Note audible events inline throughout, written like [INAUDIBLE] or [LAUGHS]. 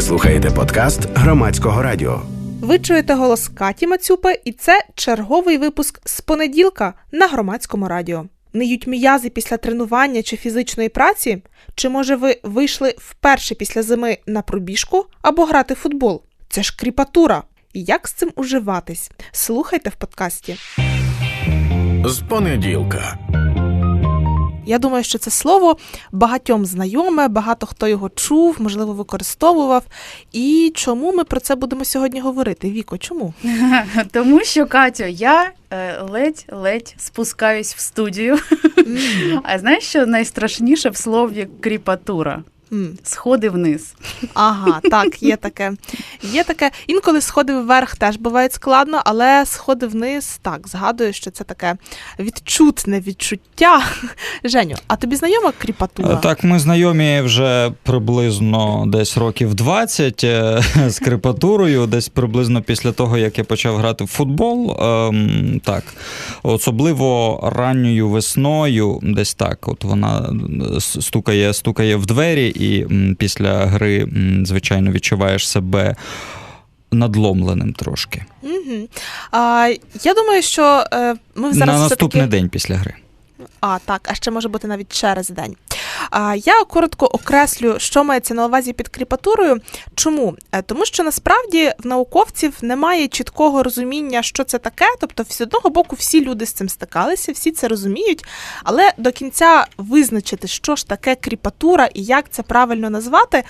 Ви слухаєте подкаст громадського радіо. Ви чуєте голос Каті Мацюпи, і це черговий випуск з понеділка на громадському радіо. Ниють м'язи після тренування чи фізичної праці? Чи може ви вийшли вперше після зими на пробіжку або грати в футбол? Це ж кріпатура. Як з цим уживатись? Слухайте в подкасті. З понеділка. Я думаю, що це слово багатьом знайоме, багато хто його чув, можливо, використовував. І чому ми про це будемо сьогодні говорити? Віко, чому? [LAUGHS] Тому що, Катю, я ледь-ледь спускаюсь в студію. [LAUGHS] А знаєш, що найстрашніше в слові кріпатура? Сходи вниз. Ага, так, є таке. Є таке. Інколи сходи вверх теж бувають складно, але сходи вниз, так, згадую, що це таке відчутне відчуття. Женю, а тобі знайома кріпатура? Е, Так, ми знайомі вже приблизно десь років 20 е, з крепатурою, десь приблизно після того, як я почав грати в футбол. Ем, так, особливо ранньою весною, десь так, от вона стукає, стукає в двері, і після гри, звичайно, відчуваєш себе надломленим трошки. Угу. А, я думаю, що е, ми зараз На все-таки... наступний день після гри. А, так, а ще може бути навіть через день. А, я коротко окреслю, що мається на увазі під кріпатурою. Чому? Е, Тому що насправді в науковців немає чіткого розуміння, що це таке. Тобто, з одного боку, всі люди з цим стикалися, всі це розуміють, але до кінця визначити, що ж таке кріпатура і як це правильно назвати,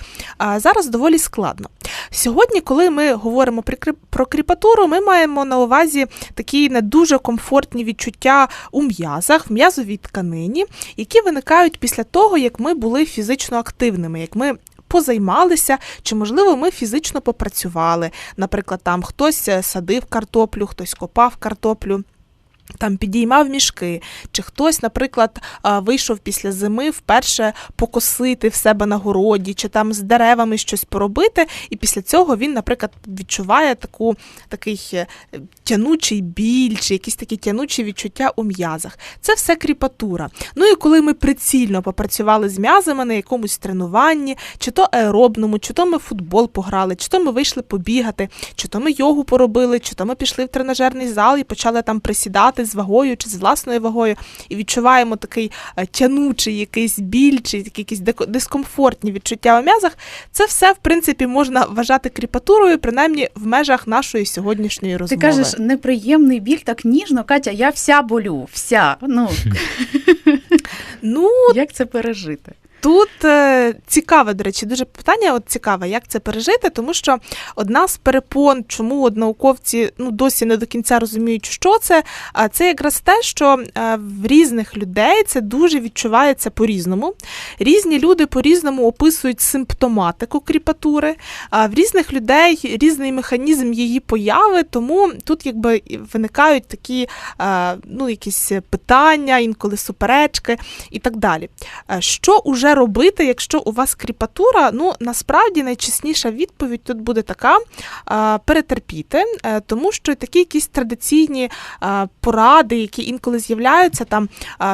зараз доволі складно. Сьогодні, коли ми говоримо про кріпатуру, ми маємо на увазі такі не дуже комфортні відчуття у м'язах, в м'язовій тканині, які виникають після того, як ми були фізично активними, як ми. Позаймалися, чи можливо ми фізично попрацювали. Наприклад, там хтось е, садив картоплю, хтось копав картоплю. Там підіймав мішки, чи хтось, наприклад, вийшов після зими вперше покосити в себе на городі, чи там з деревами щось поробити, і після цього він, наприклад, відчуває таку такий е, тянучий біль, чи якісь такі тянучі відчуття у м'язах. Це все кріпатура. Ну і коли ми прицільно попрацювали з м'язами на якомусь тренуванні, чи то аеробному, чи то ми футбол пограли, чи то ми вийшли побігати, чи то ми йогу поробили, чи то ми пішли в тренажерний зал і почали там присідати з вагою чи з власною вагою, і відчуваємо такий е, тянучий якийсь біль, чи якісь дискомфортні відчуття у м'язах. Це все, в принципі, можна вважати кріпатурою, принаймні в межах нашої сьогоднішньої розмови. Ти кажеш, неприємний біль так ніжно, Катя, я вся болю, вся. Ну, [LAUGHS] Ну, як це пережити? Тут е, цікаве, до речі, дуже питання. От цікаве, як це пережити, тому що одна з перепон, чому от науковці ну досі не до кінця розуміють, що це. А це якраз те, що е, в різних людей це дуже відчувається по-різному. Різні люди по-різному описують симптоматику кріпатури, а в різних людей різний механізм її появи, тому тут якби виникають такі е, ну, якісь питання, інколи суперечки і так далі. Що уже робити, якщо у вас кріпатура? Ну насправді найчесніша відповідь тут буде така: перетерпіти, е, тому що такі якісь традиційні поради, які інколи з'являються, там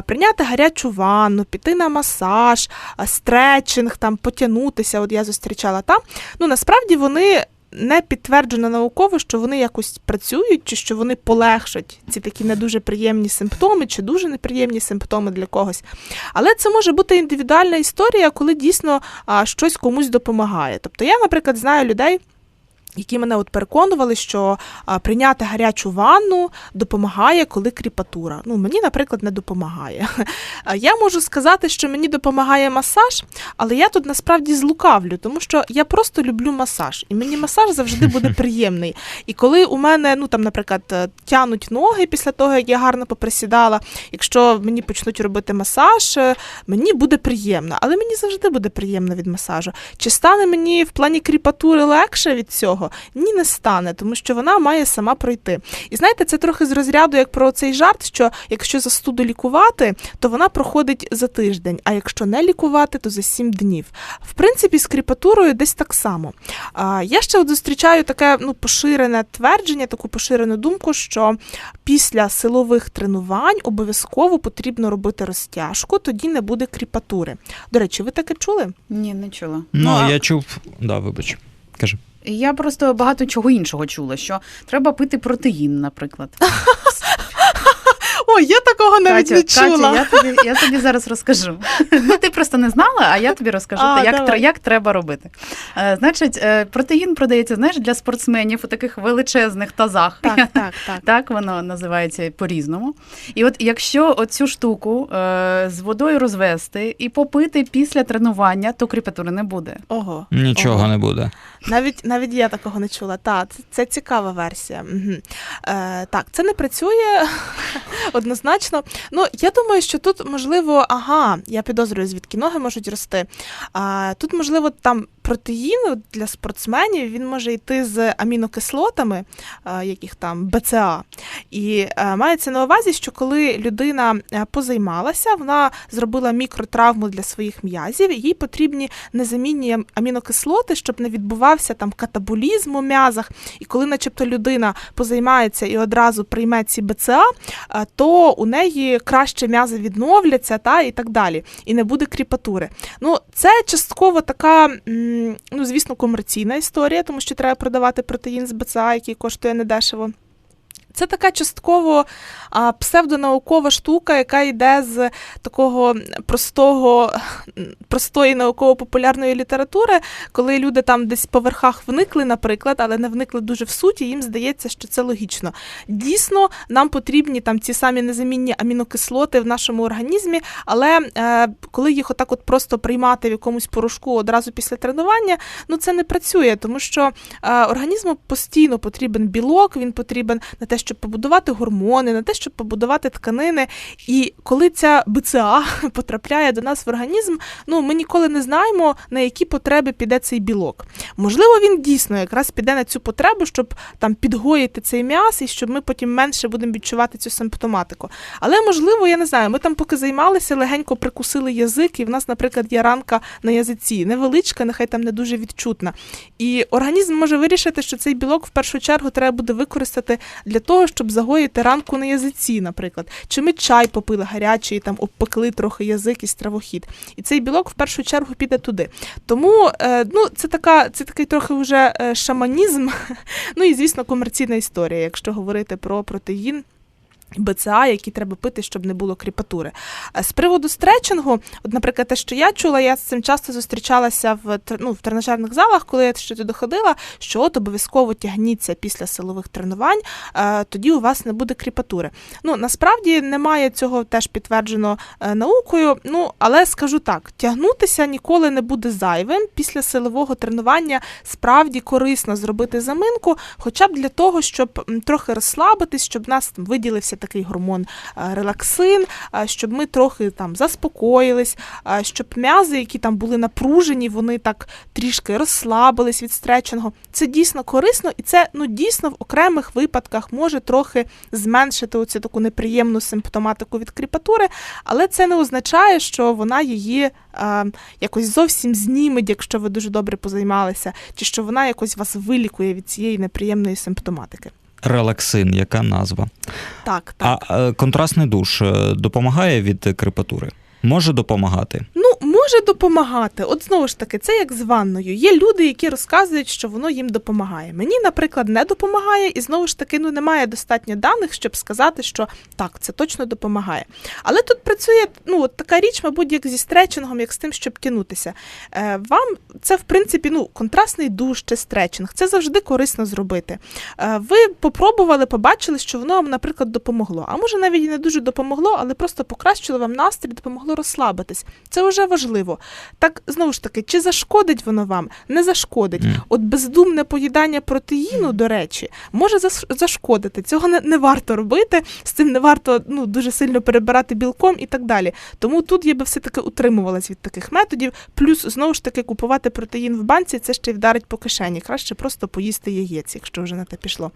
прийняти гарячу ванну, піти на масаж, стретчинг, там потягнутися. От я зустрічала там. Ну насправді вони. Не підтверджено науково, що вони якось працюють, чи що вони полегшать ці такі не дуже приємні симптоми, чи дуже неприємні симптоми для когось. Але це може бути індивідуальна історія, коли дійсно щось комусь допомагає. Тобто я, наприклад, знаю людей. Які мене от переконували, що а, прийняти гарячу ванну допомагає, коли кріпатура. Ну, мені, наприклад, не допомагає. Я можу сказати, що мені допомагає масаж, але я тут насправді злукавлю, тому що я просто люблю масаж, і мені масаж завжди буде [LAUGHS] приємний. І коли у мене, ну там, наприклад, е, тянуть ноги після того, як я гарно поприсідала, якщо мені почнуть робити масаж, е, мені буде приємно, але мені завжди буде приємно від масажу. Чи стане мені в плані кріпатури легше від цього? Ні, не стане, тому що вона має сама пройти. І знаєте, це трохи з розряду, як про цей жарт, що якщо застуду лікувати, то вона проходить за тиждень, а якщо не лікувати, то за сім днів. В принципі, з кріпатурою десь так само. А, я ще от зустрічаю таке ну, поширене твердження, таку поширену думку, що після силових тренувань обов'язково потрібно робити розтяжку, тоді не буде кріпатури. До речі, ви таке чули? Ні, не чула. Ну, а- я чув, да, вибач. Кажи. Я просто багато чого іншого чула, що треба пити протеїн, наприклад. [LAUGHS] Ой, я такого навіть не чула. Катя, я тобі, я тобі зараз розкажу. [LAUGHS] Ну, ти просто не знала, а я тобі розкажу, А, як, давай. як треба робити. Е, значить, е, протеїн продається, знаєш, для спортсменів у таких величезних тазах. Так, [LAUGHS] так, так. Так воно називається по-різному. І от якщо оцю штуку е, з водою розвести і попити після тренування, то кріпатури не буде. Ого. Нічого ого. не буде. Навіть навіть я такого не чула. Та це, це цікава версія. Угу. Е, так, це не працює [LAUGHS] однозначно. Ну я думаю, що тут можливо, ага, я підозрюю, звідки ноги можуть рости. А, тут, можливо, там протеїн для спортсменів він може йти з амінокислотами, яких там БЦА. І е, мається на увазі, що коли людина е, позаймалася, вона зробила мікротравму для своїх м'язів, їй потрібні незамінні амінокислоти, щоб не відбувався там катаболізм у м'язах. І коли, начебто, людина позаймається і одразу прийме ці БЦА, е, то у неї краще м'язи відновляться та і так далі, і не буде кріпатури. Ну, це частково така, ну звісно, комерційна історія, тому що треба продавати протеїн з БЦА, який коштує недешево. Це така частково а, псевдонаукова штука, яка йде з такого простого, простої науково-популярної літератури, коли люди там десь по верхах вникли, наприклад, але не вникли дуже в суті, їм здається, що це логічно. Дійсно, нам потрібні там ці самі незамінні амінокислоти в нашому організмі, але е, коли їх отак от просто приймати в якомусь порошку одразу після тренування, ну це не працює, тому що е, організму постійно потрібен білок, він потрібен на те, щоб побудувати гормони, на те, щоб побудувати тканини. І коли ця БЦА [LAUGHS] потрапляє до нас в організм, ну ми ніколи не знаємо, на які потреби піде цей білок. Можливо, він дійсно якраз піде на цю потребу, щоб там підгоїти цей м'яс, і щоб ми потім менше будемо відчувати цю симптоматику. Але можливо, я не знаю, ми там поки займалися, легенько прикусили язик, і в нас, наприклад, є ранка на язиці, невеличка, нехай там не дуже відчутна. І організм може вирішити, що цей білок в першу чергу треба буде використати для того, щоб загоїти ранку на язиці, наприклад. Чи ми чай попили гарячий, там обпекли трохи язик і стравохід. І цей білок в першу чергу піде туди. Тому е, ну, це така, це такий трохи вже е, шаманізм. [LAUGHS] Ну і звісно, комерційна історія, якщо говорити про протеїн. БЦА, які треба пити, щоб не було кріпатури. З приводу стретчингу, от, наприклад, те, що я чула, я з цим часто зустрічалася в ну, в тренажерних залах, коли я ще туди ходила, що от обов'язково тягніться після силових тренувань, е, тоді у вас не буде кріпатури. Ну насправді немає цього теж підтверджено е, наукою. Ну але скажу так: тягнутися ніколи не буде зайвим. Після силового тренування справді корисно зробити заминку, хоча б для того, щоб трохи розслабитись, щоб нас там виділився такий гормон е, релаксин, е, щоб ми трохи там заспокоїлись, е, щоб м'язи, які там були напружені, вони так трішки розслабились від стретчингу. Це дійсно корисно, і це ну дійсно в окремих випадках може трохи зменшити оцю таку неприємну симптоматику від кріпатури, але це не означає, що вона її е, якось зовсім зніметь, якщо ви дуже добре позаймалися, чи що вона якось вас вилікує від цієї неприємної симптоматики. Релаксин, яка назва. Так, так. А е, контрастний душ е, допомагає від крепатури? Може допомагати. Ну, може допомагати. От знову ж таки, це як з ванною. Є люди, які розказують, що воно їм допомагає. Мені, наприклад, не допомагає, і знову ж таки, ну немає достатньо даних, щоб сказати, що так, це точно допомагає. Але тут працює ну, от така річ, мабуть, як зі стретчингом, як з тим, щоб тянутися. Е, вам це, в принципі, ну, контрастний душ чи стретчинг. Це завжди корисно зробити. Е, ви попробували, побачили, що воно вам, наприклад, допомогло. А може навіть і не дуже допомогло, але просто покращило вам настрій, допомогло розслабитись. Це вже важливо. Так знову ж таки, чи зашкодить воно вам? Не зашкодить. Ні. От бездумне поїдання протеїну, до речі, може зашкодити. Цього не, не варто робити. З цим не варто ну дуже сильно перебирати білком і так далі. Тому тут я би все таки утримувалась від таких методів. Плюс знову ж таки купувати протеїн в банці це ще й вдарить по кишені. Краще просто поїсти яєць, якщо вже на те пішло.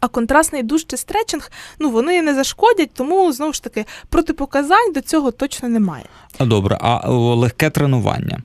А контрастний душ чи стретчинг, ну вони не зашкодять, тому знову ж таки протипоказань до цього точно немає. А добре, а легке тренування.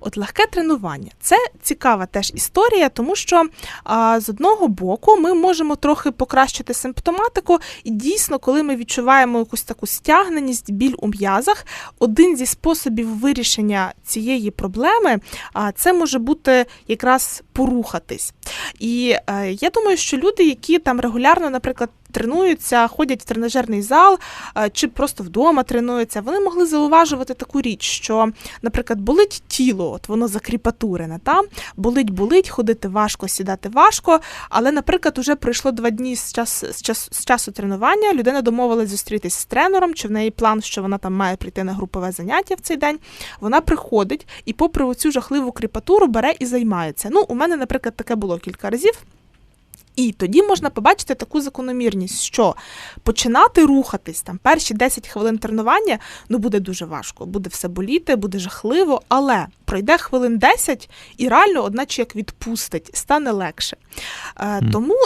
От легке тренування це цікава теж історія, тому що а, з одного боку ми можемо трохи покращити симптоматику, і дійсно, коли ми відчуваємо якусь таку стягненість, біль у м'язах, один зі способів вирішення цієї проблеми а, це може бути якраз порухатись. І е, я думаю, що люди, які там регулярно, наприклад, тренуються, ходять в тренажерний зал е, чи просто вдома тренуються, вони могли зауважувати таку річ, що, наприклад, болить тіло, от воно закріпатурене, та болить, болить, ходити важко, сідати важко. Але, наприклад, уже пройшло два дні з час з час з часу тренування. Людина домовилась зустрітись з тренером, чи в неї план, що вона там має прийти на групове заняття в цей день. Вона приходить і, попри оцю жахливу кріпатуру, бере і займається. Ну, у мене, наприклад, таке було кілька разів. І тоді можна побачити таку закономірність, що починати рухатись там перші 10 хвилин тренування ну буде дуже важко, буде все боліти, буде жахливо, але пройде хвилин 10 і реально, одначе як відпустить, стане легше. Е, Тому.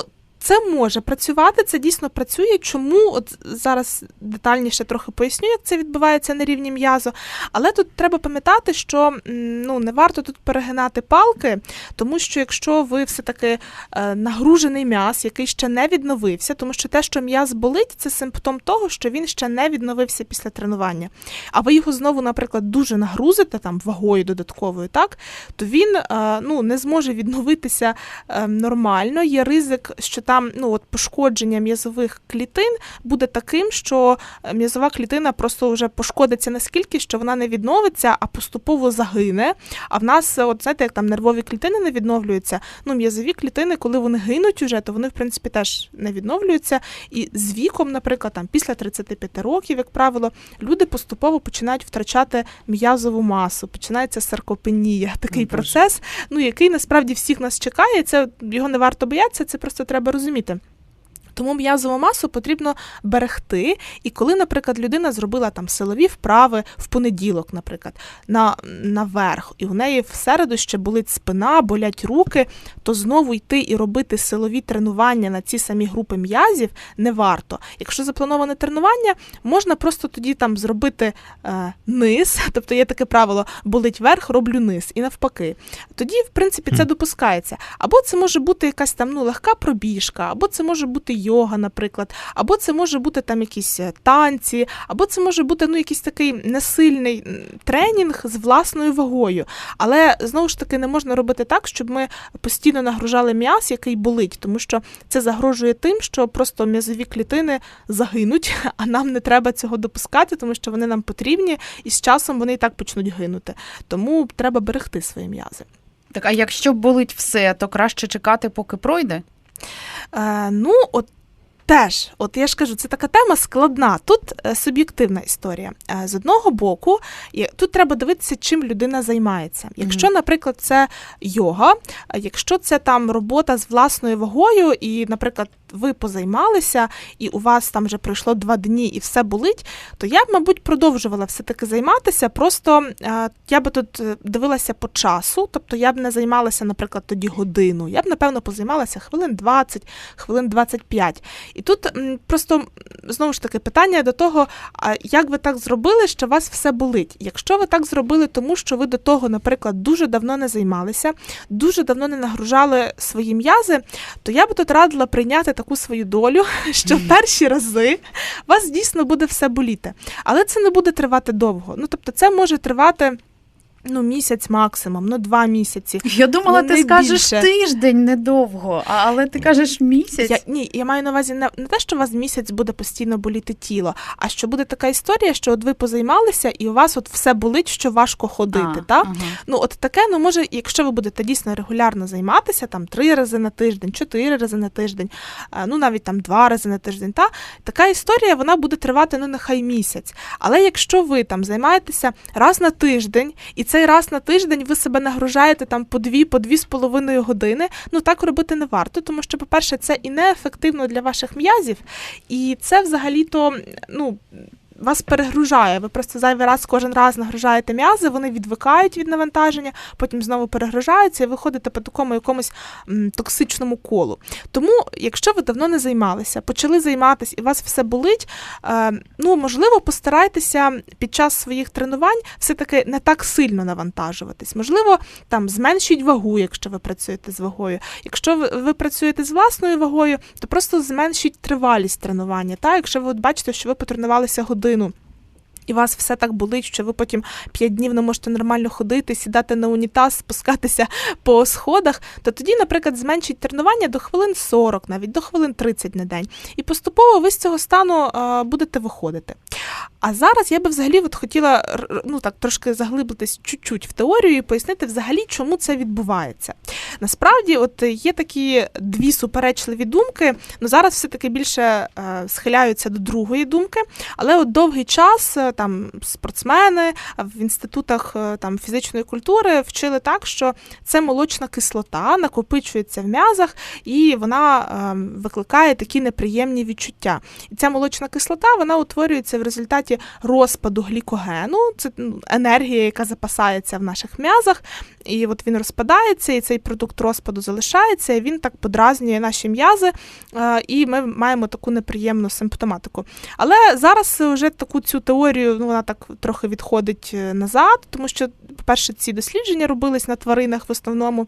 Це може працювати, це дійсно працює. Чому от зараз детальніше трохи поясню, як це відбувається на рівні м'язу. Але тут треба пам'ятати, що ну не варто тут перегинати палки, тому що якщо ви все-таки е, нагружений м'яз, який ще не відновився, тому що те, що м'яз болить, це симптом того, що він ще не відновився після тренування. А ви його знову, наприклад, дуже нагрузите там вагою додатковою, так то він е, ну не зможе відновитися е, нормально. Є ризик, що там ну от пошкодження м'язових клітин буде таким, що е, м'язова клітина просто вже пошкодиться наскільки, що вона не відновиться, а поступово загине. А в нас, е, от знаєте, як там нервові клітини не відновлюються. Ну, м'язові клітини, коли вони гинуть уже, то вони в принципі теж не відновлюються. І з віком, наприклад, там після 35 років, як правило, люди поступово починають втрачати м'язову масу, починається саркопенія, [LAUGHS] такий Ну, процес, ну який насправді всіх нас чекає. Це його не варто боятися, це просто треба розуміти. Тому м'язову масу потрібно берегти. І коли, наприклад, людина зробила там силові вправи в понеділок, наприклад, на, наверх, і у неї в середу ще болить спина, болять руки, то знову йти і робити силові тренування на ці самі групи м'язів не варто. Якщо заплановане тренування, можна просто тоді там зробити е, низ, [LAUGHS] тобто є таке правило болить верх, роблю низ, і навпаки. Тоді, в принципі, це допускається. Або це може бути якась там ну, легка пробіжка, або це може бути йога, наприклад, або це може бути там якісь е, танці, або це може бути ну, якийсь такий несильний тренінг з власною вагою. Але знову ж таки не можна робити так, щоб ми постійно нагружали м'яз, який болить, тому що це загрожує тим, що просто м'язові клітини загинуть, [LAUGHS] а нам не треба цього допускати, тому що вони нам потрібні, і з часом вони і так почнуть гинути. Тому треба берегти свої м'язи. Так, а якщо болить все, то краще чекати, поки пройде? Е, ну, от теж, от я ж кажу, це така тема складна. Тут е, суб'єктивна історія. Е, з одного боку, тут треба дивитися, чим людина займається. Якщо, наприклад, це йога, якщо це там робота з власною вагою, і, наприклад, ви позаймалися, і у вас там вже пройшло два дні і все болить, то я б, мабуть, продовжувала все-таки займатися. Просто е, я би тут е, дивилася по часу, тобто я б не займалася, наприклад, тоді годину. Я б, напевно, позаймалася хвилин 20, хвилин 25. І тут просто знову ж таки питання до того, як ви так зробили, що вас все болить. Якщо ви так зробили, тому що ви до того, наприклад, дуже давно не займалися, дуже давно не нагружали свої м'язи, то я би тут радила прийняти таку свою долю, [LAUGHS] що в перші рази вас дійсно буде все боліти. Але це не буде тривати довго. Ну тобто, це може тривати. Ну, місяць максимум, ну два місяці. Я думала, Ну, ти скажеш більше. тиждень недовго, але ти кажеш місяць. Я, ні, я маю на увазі не, не те, що у вас місяць буде постійно боліти тіло, а що буде така історія, що от ви позаймалися, і у вас от все болить, що важко ходити. А, та? ага. Ну, от таке, ну може, якщо ви будете дійсно регулярно займатися, там три рази на тиждень, чотири рази на тиждень, ну навіть там два рази на тиждень, та така історія вона буде тривати ну нехай місяць. Але якщо ви там займаєтеся раз на тиждень, і цей раз на тиждень ви себе нагружаєте там по дві, по дві з половиною години, ну так робити не варто, тому що, по-перше, це і неефективно для ваших м'язів, і це взагалі-то, ну вас перегружає. Ви просто зайвий раз кожен раз нагружаєте м'язи, вони відвикають від навантаження, потім знову перегружаються і виходите по такому якомусь м, токсичному колу. Тому, якщо ви давно не займалися, почали займатися і вас все болить, е, ну можливо, постарайтеся під час своїх тренувань все-таки не так сильно навантажуватись. Можливо, там зменшіть вагу, якщо ви працюєте з вагою. Якщо ви, ви працюєте з власною вагою, то просто зменшіть тривалість тренування. Та? Якщо ви от бачите, що ви потренувалися годину. Валентину. І вас все так болить, що ви потім 5 днів не можете нормально ходити, сідати на унітаз, спускатися по сходах, то тоді, наприклад, зменшіть тренування до хвилин 40, навіть до хвилин 30 на день. І поступово ви з цього стану е, будете виходити. А зараз я би взагалі от хотіла ну так трошки заглибитись чуть-чуть в теорію і пояснити взагалі, чому це відбувається. Насправді, от є такі дві суперечливі думки. Ну зараз все-таки більше е, схиляються до другої думки, але от довгий час е, там спортсмени в інститутах е, там фізичної культури вчили так, що це молочна кислота накопичується в м'язах, і вона е, викликає такі неприємні відчуття. І ця молочна кислота вона утворюється в результаті розпаду глікогену, це ну, енергія, яка запасається в наших м'язах, і от він розпадається, і цей продукт розпаду залишається, і він так подразнює наші м'язи, е, і ми маємо таку неприємну симптоматику. Але зараз вже таку цю теорію ну, вона так трохи відходить е, назад, тому що, по-перше, ці дослідження робились на тваринах в основному.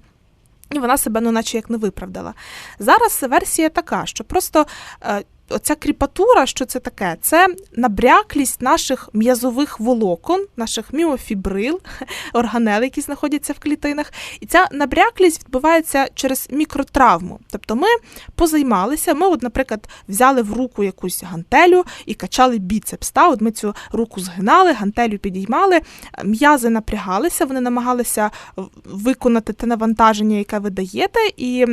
І вона себе, ну, наче як не виправдала. Зараз версія така, що просто е, оця кріпатура, що це таке? Це набряклість наших м'язових волокон, наших міофібрил, [LAUGHS] органел, які знаходяться в клітинах. І ця набряклість відбувається через мікротравму. Тобто ми позаймалися, ми, от, наприклад, взяли в руку якусь гантелю і качали біцепс. Та? От ми цю руку згинали, гантелю підіймали, м'язи напрягалися, вони намагалися виконати те навантаження, яке ви даєте, і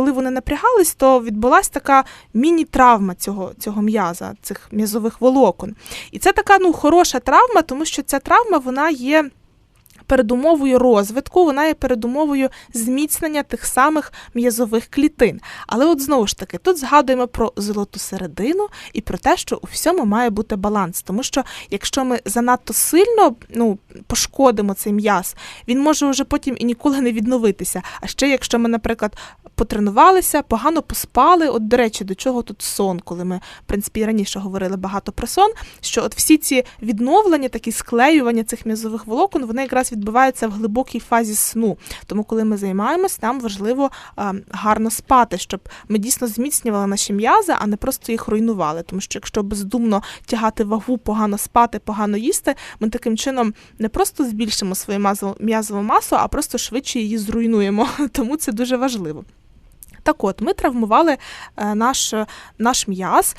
коли вони напрягались, то відбулася така міні-травма цього, цього м'яза, цих м'язових волокон. І це така ну, хороша травма, тому що ця травма вона є. Передумовою розвитку, вона є передумовою зміцнення тих самих м'язових клітин. Але от знову ж таки, тут згадуємо про золоту середину і про те, що у всьому має бути баланс. Тому що якщо ми занадто сильно ну, пошкодимо цей м'яз, він може вже потім і ніколи не відновитися. А ще якщо ми, наприклад, потренувалися, погано поспали. От, до речі, до чого тут сон, коли ми, в принципі, раніше говорили багато про сон, що от всі ці відновлення, такі склеювання цих м'язових волокон, вони якраз відбуваються в глибокій фазі сну. Тому, коли ми займаємось, нам важливо а, гарно спати, щоб ми дійсно зміцнювали наші м'язи, а не просто їх руйнували. Тому що якщо бездумно тягати вагу, погано спати, погано їсти, ми таким чином не просто збільшимо свою м'язову масу, а просто швидше її зруйнуємо. [LAUGHS] Тому це дуже важливо. Так от, ми травмували е, наш, наш м'яз,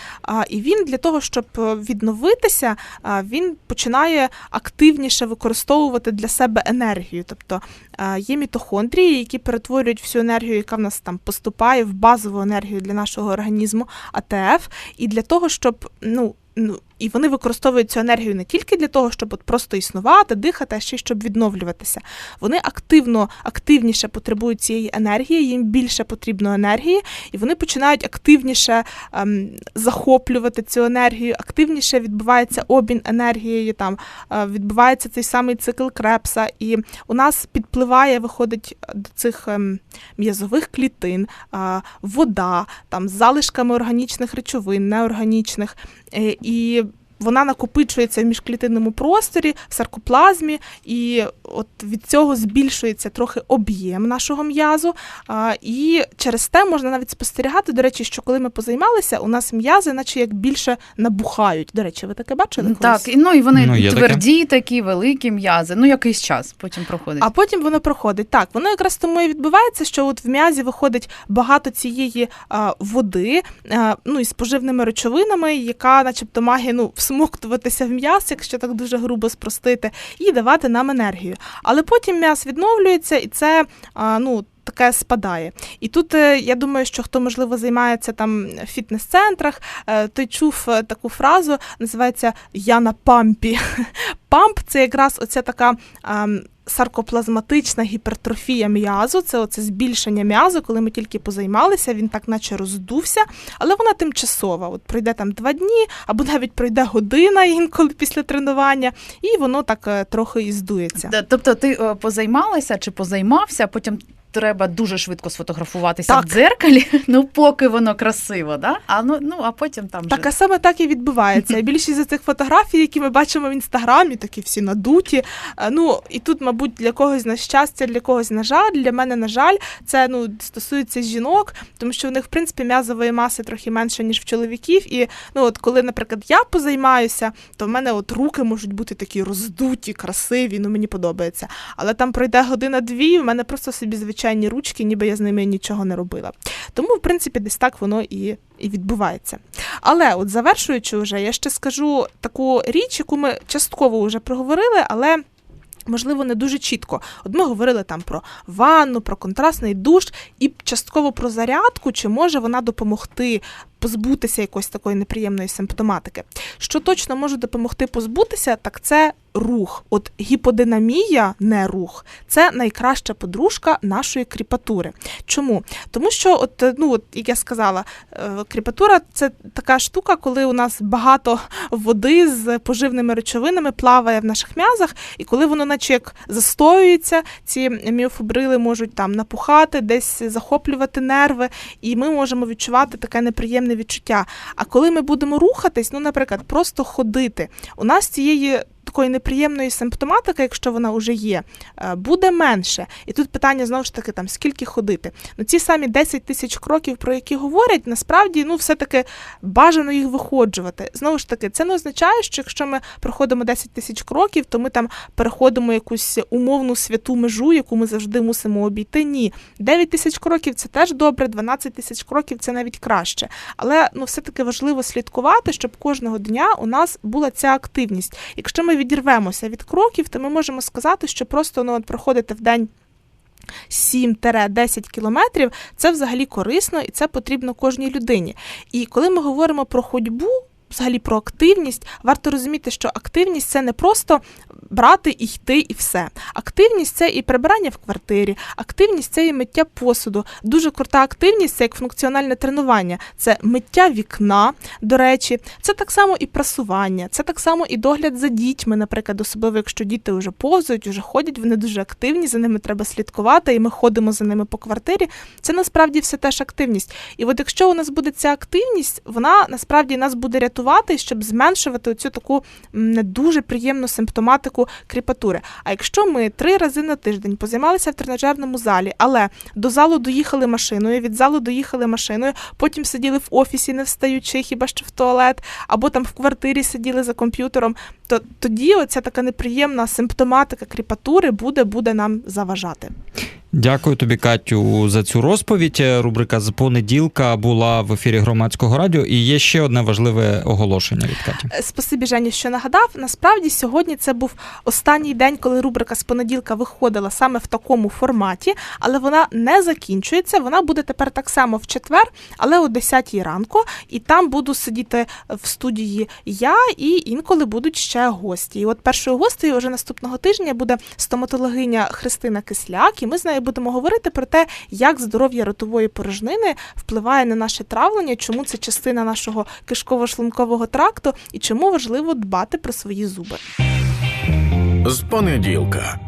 і він для того, щоб е, відновитися, він починає активніше використовувати для себе енергію. Тобто е, є мітохондрії, які перетворюють всю енергію, яка в нас там поступає в базову енергію для нашого організму, АТФ. І для того, щоб ну. Ну, і вони використовують цю енергію не тільки для того, щоб от просто існувати, дихати, а ще й щоб відновлюватися. Вони активно, активніше потребують цієї енергії, їм більше потрібно енергії, і вони починають активніше ем, захоплювати цю енергію, активніше відбувається обмін енергією, там е, відбувається цей самий цикл крепса, і у нас підпливає, виходить до цих ем, м'язових клітин, е, вода, там з залишками органічних речовин, неорганічних. Е, і вона накопичується в міжклітинному просторі, в саркоплазмі, і от від цього збільшується трохи об'єм нашого м'язу. А, і через те можна навіть спостерігати, до речі, що коли ми позаймалися, у нас м'язи, наче як більше набухають. До речі, ви таке бачили? колись? Так, і, ну і вони Ну, є таке. тверді, такі великі м'язи. Ну, якийсь час потім проходить. А потім воно проходить. Так, воно якраз тому і відбувається, що от в м'язі виходить багато цієї а, води, а, ну і з поживними речовинами, яка, начебто, має ну, всмоктуватися в м'яз, якщо так дуже грубо спростити, і давати нам енергію. Але потім м'яс відновлюється, і це ну. Таке спадає. І тут е, я думаю, що хто можливо займається там в фітнес-центрах, е, той чув е, таку фразу, називається Я на пампі. [LAUGHS] Памп це якраз оця така саркоплазматична гіпертрофія м'язу. Це оце збільшення м'язу, коли ми тільки позаймалися, він так наче роздувся, але вона тимчасова. От пройде там два дні, або навіть пройде година інколи після тренування, і воно так е, трохи і здується. Тобто ти е, позаймалася чи позаймався, потім треба дуже швидко сфотографуватися Так. в дзеркалі, [LAUGHS] ну поки воно красиво, да? а ну, ну а потім там Так, вже... а саме так і відбувається. [LAUGHS] Більшість з цих фотографій, які ми бачимо в інстаграмі, такі всі надуті. Е, Ну і тут, мабуть, для когось на щастя, для когось на жаль. Для мене, на жаль, це ну стосується жінок, тому що в них в принципі м'язової маси трохи менше ніж в чоловіків. І ну от коли, наприклад, я позаймаюся, то в мене от руки можуть бути такі роздуті, красиві. Ну мені подобається. Але там пройде година-дві, в мене просто собі звичайні ручки, ніби я з ними нічого не робила. Тому, в принципі, десь так воно і, і відбувається. Але, от завершуючи вже, я ще скажу таку річ, яку ми частково вже проговорили, але. Можливо, не дуже чітко. От ми говорили там про ванну, про контрастний душ і частково про зарядку, чи може вона допомогти позбутися якоїсь такої неприємної симптоматики. Що точно може допомогти позбутися, так це рух. От гіподинамія, не рух, це найкраща подружка нашої кріпатури. Чому? Тому що, от, ну, от, як я сказала, е, кріпатура це така штука, коли у нас багато води з поживними речовинами плаває в наших м'язах, і коли воно, наче як застоюється, ці міофібрили можуть там напухати, десь захоплювати нерви, і ми можемо відчувати таке неприємне відчуття. А коли ми будемо рухатись, ну, наприклад, просто ходити, у нас цієї такої неприємної симптоматики, якщо вона вже є, е, буде менше. І тут питання знову ж таки, там скільки ходити. Ну ці самі 10 тисяч кроків, про які говорять, насправді ну все-таки бажано їх виходжувати. Знову ж таки, це не означає, що якщо ми проходимо 10 тисяч кроків, то ми там переходимо якусь умовну святу межу, яку ми завжди мусимо обійти. Ні, 9 тисяч кроків це теж добре, 12 тисяч кроків це навіть краще. Але ну все-таки важливо слідкувати, щоб кожного дня у нас була ця активність. Якщо ми відірвемося від кроків, то ми можемо сказати, що просто ну, от проходити в день 7-10 кілометрів це взагалі корисно і це потрібно кожній людині. І коли ми говоримо про ходьбу, взагалі про активність, варто розуміти, що активність це не просто брати і йти, і все. Активність це і прибирання в квартирі, активність це і миття посуду. Дуже крута активність це як функціональне тренування, це миття вікна, до речі, це так само і прасування, це так само і догляд за дітьми, наприклад, особливо якщо діти вже повзають, вже ходять, вони дуже активні, за ними треба слідкувати, і ми ходимо за ними по квартирі. Це насправді все теж активність. І от якщо у нас буде ця активність, вона насправді нас буде рятувати, щоб зменшувати цю таку не дуже приємну симптоматику кріпатури. А якщо ми три рази на тиждень позаймалися в тренажерному залі, але до залу доїхали машиною, від залу доїхали машиною, потім сиділи в офісі, не встаючи, хіба що в туалет, або там в квартирі сиділи за комп'ютером, то тоді оця така неприємна симптоматика кріпатури буде, буде нам заважати. Дякую тобі, Катю, за цю розповідь. Рубрика з понеділка була в ефірі громадського радіо. І є ще одне важливе оголошення від Каті. Е, Спасибі, Жені, що нагадав. Насправді сьогодні це був останній день, коли рубрика з понеділка виходила саме в такому форматі, але вона не закінчується. Вона буде тепер так само в четвер, але о 10 ранку. І там буду сидіти в студії я і інколи будуть ще гості. І от першою гостею вже наступного тижня буде стоматологиня Христина Кисляк, і ми з нею будемо говорити про те, як здоров'я ротової порожнини впливає на наше травлення, чому це частина нашого кишково-шлункового тракту і чому важливо дбати про свої зуби. З понеділка.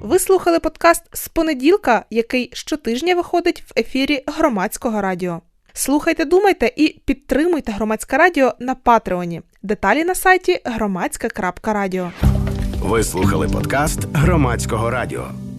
Ви слухали подкаст з понеділка, який щотижня виходить в ефірі громадського радіо. Слухайте, думайте і підтримуйте громадське радіо на Патреоні. Деталі на сайті громадське.радіо. Ви слухали подкаст громадського радіо.